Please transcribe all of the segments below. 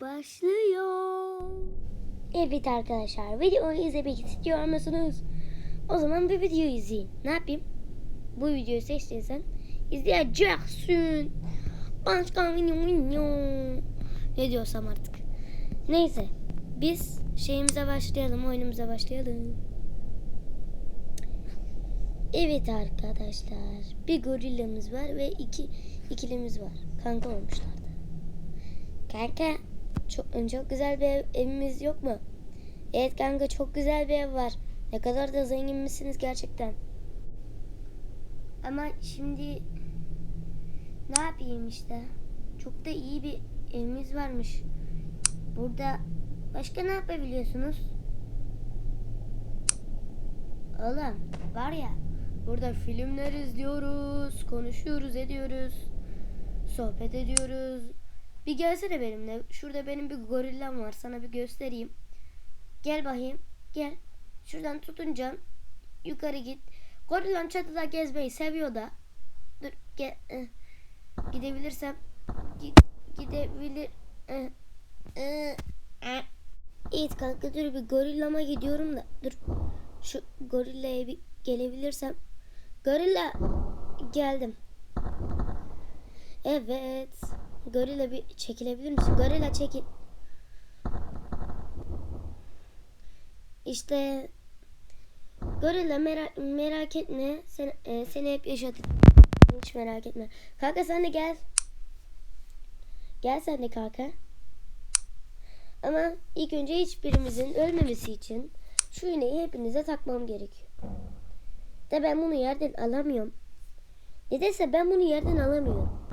Başlıyor. Evet arkadaşlar videoyu izlemek istiyor musunuz? O zaman bir video izleyin. Ne yapayım? Bu videoyu seçtiysen izleyeceksin. Başka. Ne diyorsam artık. Neyse. Biz şeyimize başlayalım. Oyunumuza başlayalım. Evet arkadaşlar. Bir gorillamız var ve iki ikilimiz var. Kanka olmuşlardı. Kanka çok, çok güzel bir ev- evimiz yok mu? Evet kanka çok güzel bir ev var. Ne kadar da zengin misiniz gerçekten? Ama şimdi ne yapayım işte? Çok da iyi bir evimiz varmış. Burada başka ne yapabiliyorsunuz? Oğlum var ya burada filmler izliyoruz, konuşuyoruz, ediyoruz, sohbet ediyoruz. Bir gelsene benimle. Şurada benim bir gorillam var. Sana bir göstereyim. Gel bakayım. Gel. Şuradan tutuncan yukarı git. Gorillam çatıda gezmeyi seviyor da. Dur gel. eh. Gidebilirsem git, gidebilir. eh, eh, eh. Kanka dur bir gorillama gidiyorum da. Dur. Şu gorillaya bir gelebilirsem. Gorilla geldim. Evet. Gorilla bir çekilebilir misin? Gorilla çekil. İşte Gorilla merak, merak etme. Sen, e, seni hep yaşadık. Hiç merak etme. Kanka sen de gel. Gel sen de kanka. Ama ilk önce hiçbirimizin ölmemesi için şu iğneyi hepinize takmam gerekiyor. De ben bunu yerden alamıyorum. Nedense ben bunu yerden alamıyorum.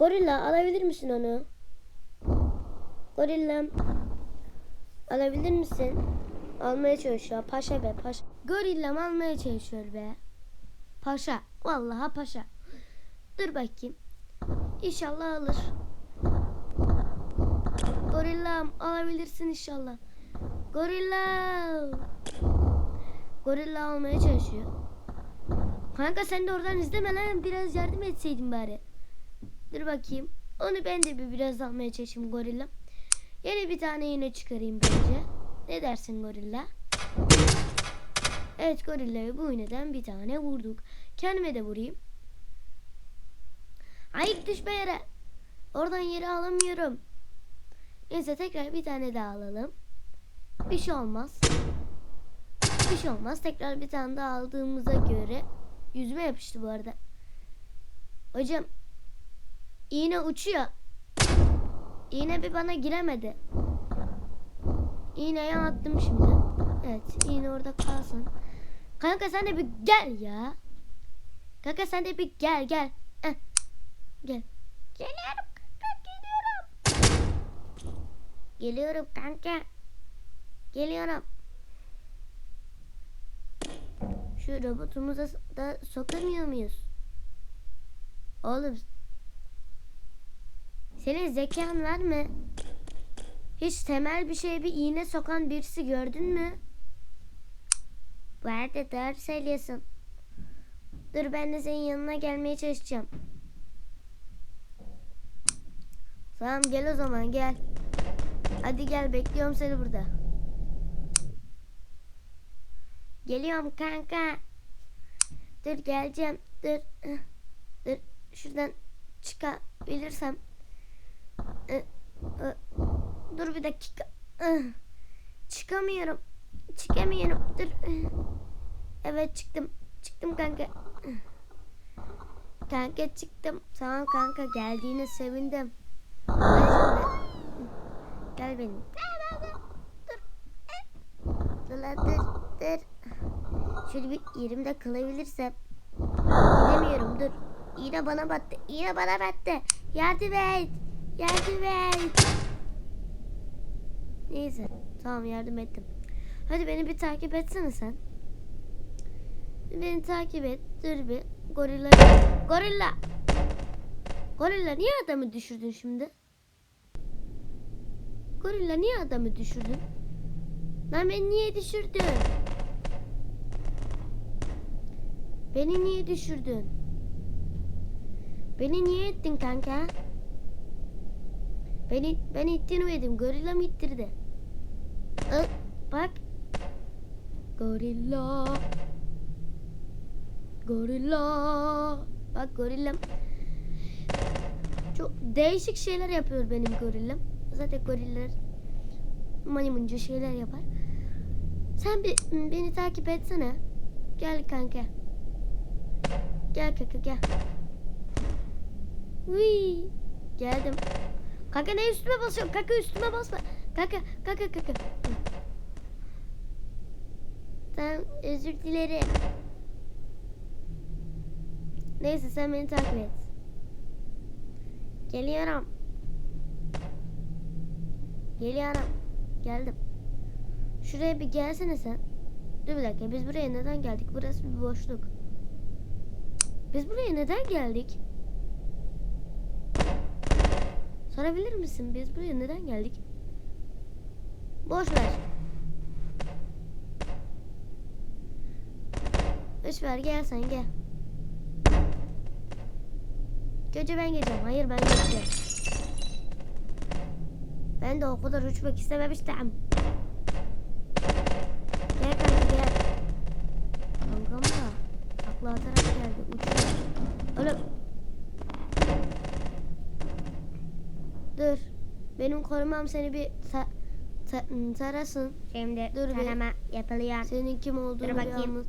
Gorilla alabilir misin onu? Gorillam. Alabilir misin? Almaya çalışıyor. Paşa be paşa. Gorillam almaya çalışıyor be. Paşa. Vallahi paşa. Dur bakayım. İnşallah alır. Gorillam alabilirsin inşallah. Gorilla. Gorilla almaya çalışıyor. Kanka sen de oradan izleme lan. Biraz yardım etseydin bari. Dur bakayım. Onu ben de bir biraz almaya çalışayım gorilla. Yine bir tane yine çıkarayım bence. Ne dersin gorilla? Evet gorillaya bu iğneden bir tane vurduk. Kendime de vurayım. Ayık düşme yere. Oradan yeri alamıyorum. Neyse tekrar bir tane daha alalım. Bir şey olmaz. Bir şey olmaz. Tekrar bir tane daha aldığımıza göre yüzüme yapıştı bu arada. Hocam İğne uçuyor. İğne bir bana giremedi. İğneyi attım şimdi. Evet iğne orada kalsın. Kanka sen de bir gel ya. Kanka sen de bir gel gel. Eh. Gel. Geliyorum kanka geliyorum. Geliyorum kanka. Geliyorum. Şu robotumuza da sokamıyor muyuz? Oğlum senin zekan var mı? Hiç temel bir şeye bir iğne sokan birisi gördün mü? Bu arada doğru söylüyorsun. Dur ben de senin yanına gelmeye çalışacağım. Tamam gel o zaman gel. Hadi gel bekliyorum seni burada. Geliyorum kanka. Dur geleceğim. Dur. Dur. Şuradan çıkabilirsem. Dur bir dakika. Çıkamıyorum. Çıkamıyorum. Dur. Evet çıktım. Çıktım kanka. Kanka çıktım. Tamam kanka geldiğine sevindim. Gel benim. Dur. Dur dur. Dur. Şöyle bir yerimde kalabilirsem. Gidemiyorum dur. Yine bana battı. Yine bana battı. Yardım et. Yardım et. Neyse. Tamam yardım ettim. Hadi beni bir takip etsene sen. Beni takip et. Dur bir. Gorilla. Gorilla. Gorilla niye adamı düşürdün şimdi? Gorilla niye adamı düşürdün? Lan beni niye düşürdün? Beni niye düşürdün? Beni niye ettin kanka? Beni ben ittirmedim. Gorilla mı ittirdi? Ö, bak. Gorilla. Gorilla. Bak gorillam. Çok değişik şeyler yapıyor benim gorillam. Zaten goriller maymuncu şeyler yapar. Sen bir beni takip etsene. Gel kanka. Gel kanka gel. Uy. Geldim. Kanka ne üstüme basıyorsun? Kanka üstüme basma. Kanka kanka kanka. Tamam özür dilerim. Neyse sen beni takip et. Geliyorum. Geliyorum. Geldim. Şuraya bir gelsene sen. Dur bir dakika biz buraya neden geldik? Burası bir boşluk. Biz buraya neden geldik? Sorabilir misin? Biz buraya neden geldik? Boş ver. Boş ver gel sen gel. Gece ben geleceğim. Hayır ben geleceğim. Ben de o kadar uçmak istememiştim. Gel kanka gel. Kankam da takla atarak geldi. Uçuyor. Oğlum. Dur. Benim korumam seni bir ta, ta, tarasın. Şimdi Dur bir. tarama yapılıyor. Senin kim olduğunu Dur bir bakayım.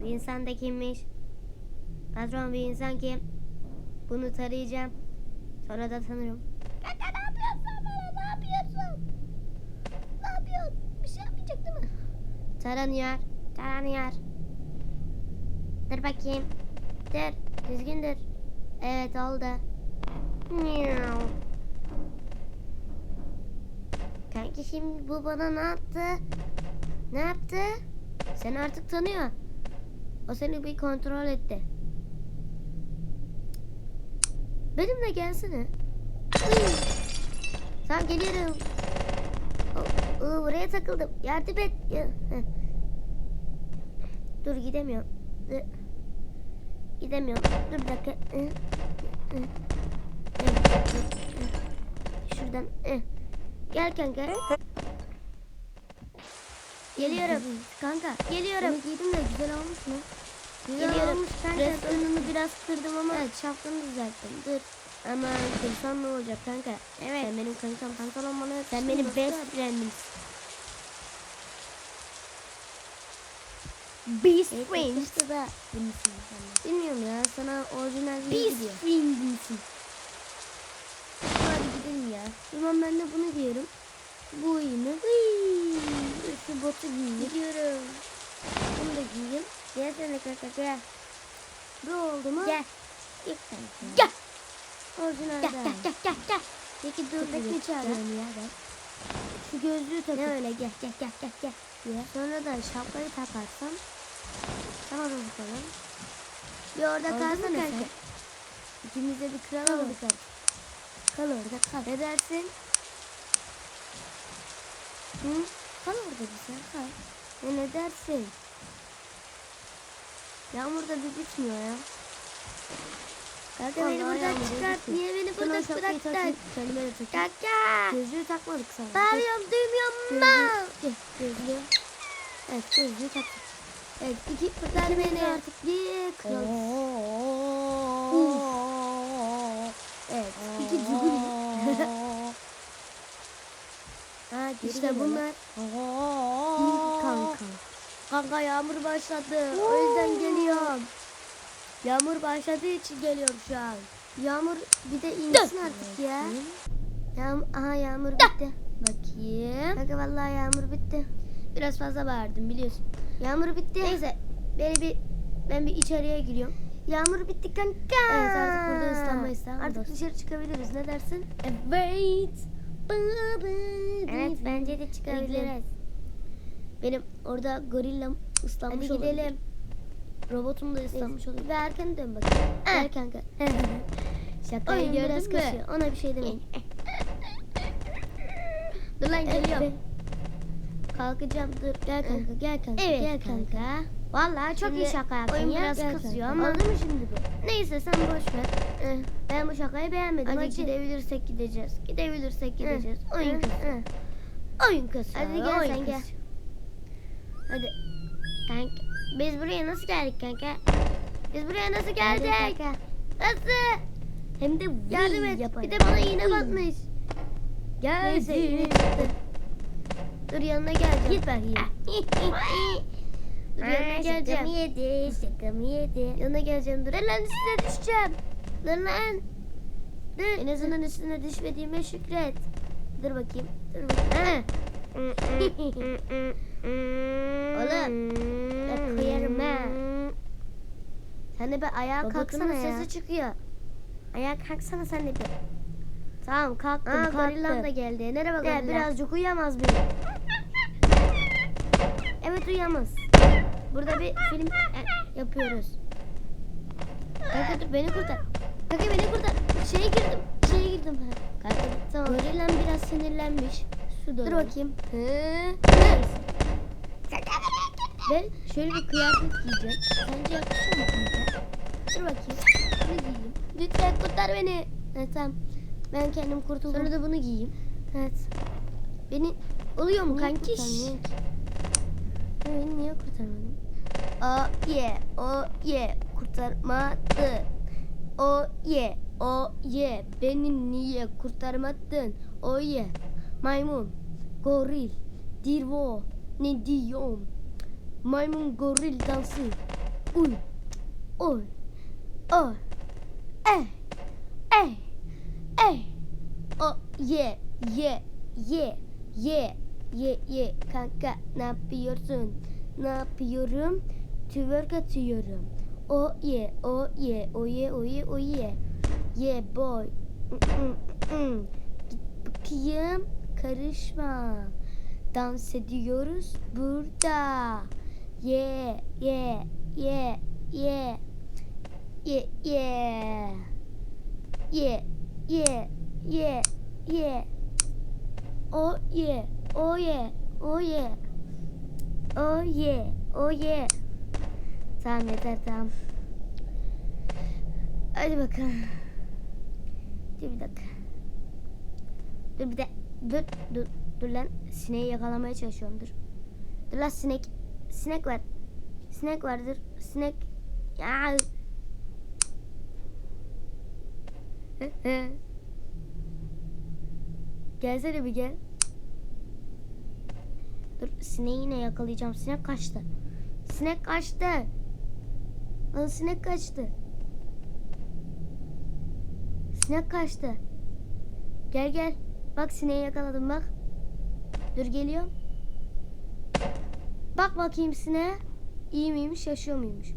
Bu insan da kimmiş? Patron bir insan kim? Bunu tarayacağım. Sonra da tanırım. Kanka ne yapıyorsun bana? Ne yapıyorsun? Ne yapıyorsun? Bir şey yapmayacak değil mi? Taranıyor. Taranıyor. Dur bakayım. Dur. Düzgün dur. Evet oldu. Miau. Kanki şimdi bu bana ne yaptı? Ne yaptı? Seni artık tanıyor. O seni bir kontrol etti. Benimle gelsene. Tamam geliyorum. Buraya takıldım. Yardım et. Dur gidemiyorum. Gidemiyorum. Dur bir dakika. Şuradan. Gel kanka. Geliyorum. Kanka geliyorum. Bunu giydim de güzel olmuş mu? Güzel Geliyorum. olmuş kanka. Restoranını biraz kırdım ama. Evet şapkanı düzelttim. Dur. Ama kırsan ne olacak kanka? Evet. Sen benim kankam pantolon bana Sen benim best friendimsin. Best Evet, friend. işte da Bilmiyorum ya sana orijinal bir Best gidiyor. friendimsin. Ya. Tamam ben de bunu giyiyorum. Bu oyunu. Şu botu giyeyim. Gidiyorum. Bunu da giyeyim. Gel sen kanka gel. Bu oldu mu? Gel. İlk kanka. Gel. Orijinal Gel gel gel gel gel. Peki dur dakika. çağırıyorsun ya ben? Şu gözlüğü takıp. Ne öyle gel gel gel gel gel. diye. Sonra da şapkayı takarsam. Tamam bakalım. Bir orada kalsana kanka? sen. İkimiz de bir kral olduk artık. Kal orada kal. Ne dersin? Hı? Kal orada sen kal. Ne, ne dersin? Yağmur da bir bitmiyor ya. Kanka beni buradan çıkart. Niye beni buradan şapkayı bıraktın? Kendime de takayım. Kaka. Gözlüğü takmadık sana. Bağırıyorum duymuyorum gel, gözlüğü. Evet gözlüğü taktık. Evet iki kurtar beni artık bir kral. Evet iki cuguli. İşte bunlar ilk kanka. Kanka yağmur başladı. O yüzden geliyorum. Yağmur başladığı için geliyorum şu an. Yağmur bir de insin artık ya. Yağmur, aha yağmur bitti. Bakayım. Kanka vallahi yağmur bitti. Biraz fazla bağırdım biliyorsun. Yağmur bitti. Neyse beni bir ben bir içeriye giriyorum. Yağmur bitti kanka. Evet artık burada ıslanmayız tamam? Artık dışarı çıkabiliriz ne dersin? Evet. Evet bence de çıkabiliriz. Benim orada gorillam ıslanmış Hadi gidelim. olabilir. Robotum da ıslanmış olabilir. Ve erken dön bakayım. Gel kanka. Şakayı Oyun biraz mü? kasıyor. Ona bir şey demeyin. Dur lan geliyorum. Kalkacağım dur. Gel kanka gel kanka. Evet gel kanka. Vallahi çok Şimdi iyi şaka yaptın oyun ya. biraz Gel kasıyor kanka. ama. Oldu mu şimdi bu? Neyse sen boş ver. Eh, Ben bu şakayı beğenmedim. Hadi Hadi, gidebilirsek gideceğiz. Gidebilirsek gideceğiz. Eh, Oyun eh, kasıyor. eh. Oyun kasıyor. Hadi gel oyun sen gel. kasıyor. Hadi. Kanka biz buraya nasıl geldik kanka? Biz buraya nasıl Geldik geldik? kanka. Nasıl? Hem de Yardım et. yaparak. Bir de bana iğne batmış. Geldi. Dur yanına geleceğim. Git bakayım. Geleceğim. Şakamı yedi. Şakamı yedi. Yanına geleceğim. Dur lan üstüne düşeceğim. Dur lan. Dur. En azından üstüne düşmediğime şükret. Dur bakayım. Dur bakayım. Oğlum. Bak koyarım ha. Sen de bir ayağa kalksana ya. sesi çıkıyor. Ayağa kalksana sen de bir. Tamam kalktım Aa, kalktım. gorillam da geldi. Nereye gorilla? birazcık uyuyamaz mıyım? Evet uyuyamaz. Burada bir film e, yapıyoruz. Kanka dur beni kurtar. Kanka beni kurtar. Şeye girdim. Şeye girdim. Ha. Kanka tamam. Gorillam biraz sinirlenmiş. Su dolu. Dur bakayım. Hı. Ben şöyle bir kıyafet giyeceğim. Sence yakışır mı kanka? Dur bakayım. Ne giyeyim? Lütfen kurtar beni. Evet tamam. Ben kendim kurtuldum. Sonra da bunu giyeyim. Evet. Beni oluyor mu kankiş? Beni niye kurtarmadın? O ye, o ye kurtarmadı. O ye, o ye beni niye kurtarmadın? O ye maymun, goril, dirvo ne diyorum? Maymun goril dansı. Uy, oy, oy, eh, eh, eh. O ye, ye, ye, ye, ye, ye. Kanka ne yapıyorsun? Ne yapıyorum? Twerk atıyorum. O ye, o ye, o ye, o ye, o ye. Ye boy. Git bakayım. Karışma. Dans ediyoruz burada. Ye, ye, ye, ye. Ye, ye. Ye, ye, ye, ye. O ye, o ye, o ye. O ye, o ye. Tamam yeter tamam. Hadi bakalım. Dur bir dakika. Dur bir de dur dur dur lan sineği yakalamaya çalışıyorum dur. Dur lan sinek. Sinek var. Sinek vardır. Sinek. Ya. Gelsene bir gel. Dur sineği yine yakalayacağım. Sinek kaçtı. Sinek kaçtı. Lan sinek kaçtı. Sinek kaçtı. Gel gel. Bak sineği yakaladım bak. Dur geliyorum. Bak bakayım sineğe. İyi miymiş yaşıyor muymuş?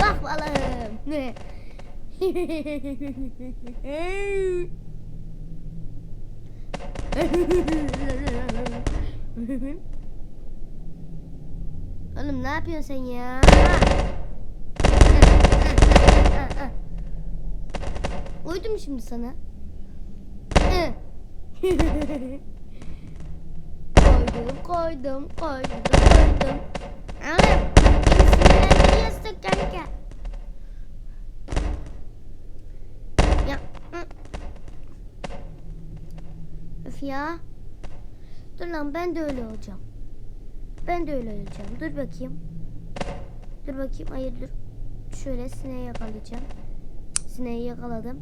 Bak balım. Ne? Oğlum ne yapıyorsun sen ya? Uydum şimdi sana. koydum, koydum, koydum, koydum. Oğlum, beni sinirlendiriyorsun. Ya. Öf ya. Dur lan ben de öyle olacağım. Ben de öyle olacağım. Dur bakayım. Dur bakayım. Hayır dur. Şöyle sineği yakalayacağım. Sineği yakaladım.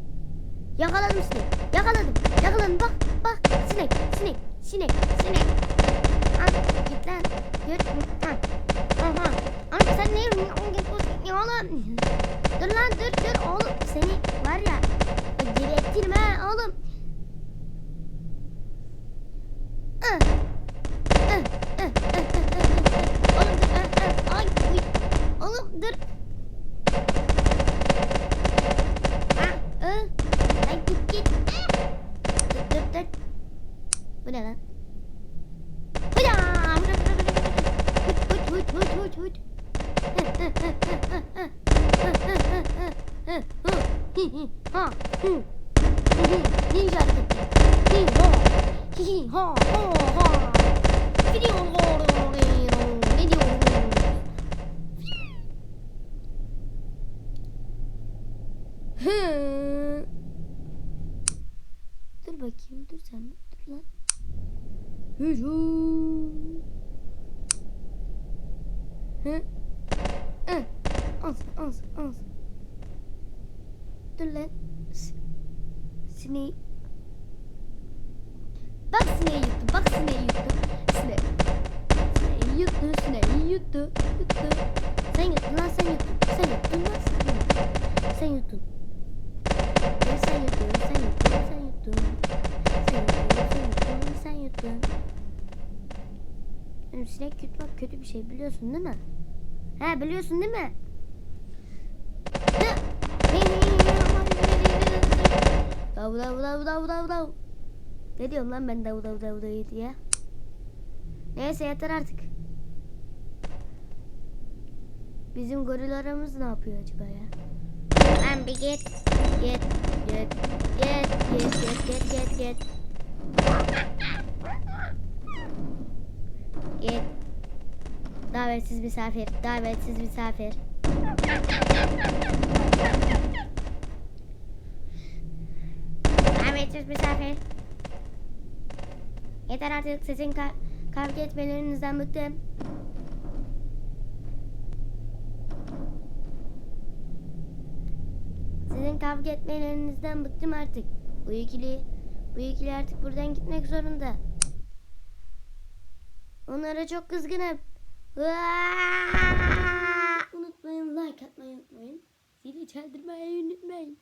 Yakaladım sineği. Yakaladım. Yakaladım. Bak bak. Sinek. Sinek. Sinek. Sinek. Al git lan. Git. Ha. Aha. Abi sen ne yapıyorsun oğlum? Dur lan dur dur oğlum. Seni var ya. Gebertirim ha oğlum. Hı. Dur bakayım dur sen dur lan. Hücum. Hı. Hı. Az az az. Dur lan. Sineği. Bak sineği yuttu. Bak sineği yuttu. Sineği. Sineği yuttu. Sineği yuttu. Yuttu. Sen yuttun lan sen yuttun. Sen yuttun lan sen yuttun. Sen yuttun. Sen yuttun, sen yuttun, sen yuttun. Sen yuttun, sen yuttun, sen yuttun. Benim sinek yutmak kötü bir şey biliyorsun değil mi? He biliyorsun değil mi? Dav dav dav dav dav dav. Ne diyorum lan ben dav dav dav dav diye. Neyse yeter artık. Bizim goril ne yapıyor acaba ya? Lan bir git. Git. Git. Git. Git. Git. Git. Git. Git. Git. Davetsiz misafir. Davetsiz misafir. Davetsiz misafir. Yeter artık sizin ka- kavga etmelerinizden bıktım. Sizin kavga etmelerinizden bıktım artık. Bu ikili, bu ikili artık buradan gitmek zorunda. Onlara çok kızgınım. Unutmayın like atmayı unutmayın. Zili çaldırmayı unutmayın.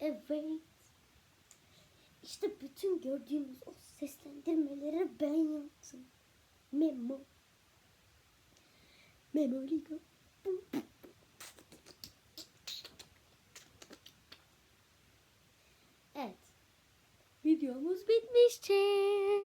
Evet. İşte bütün gördüğünüz o seslendirmeleri ben yaptım. Memo. Memoligo. videomuz bitmişti.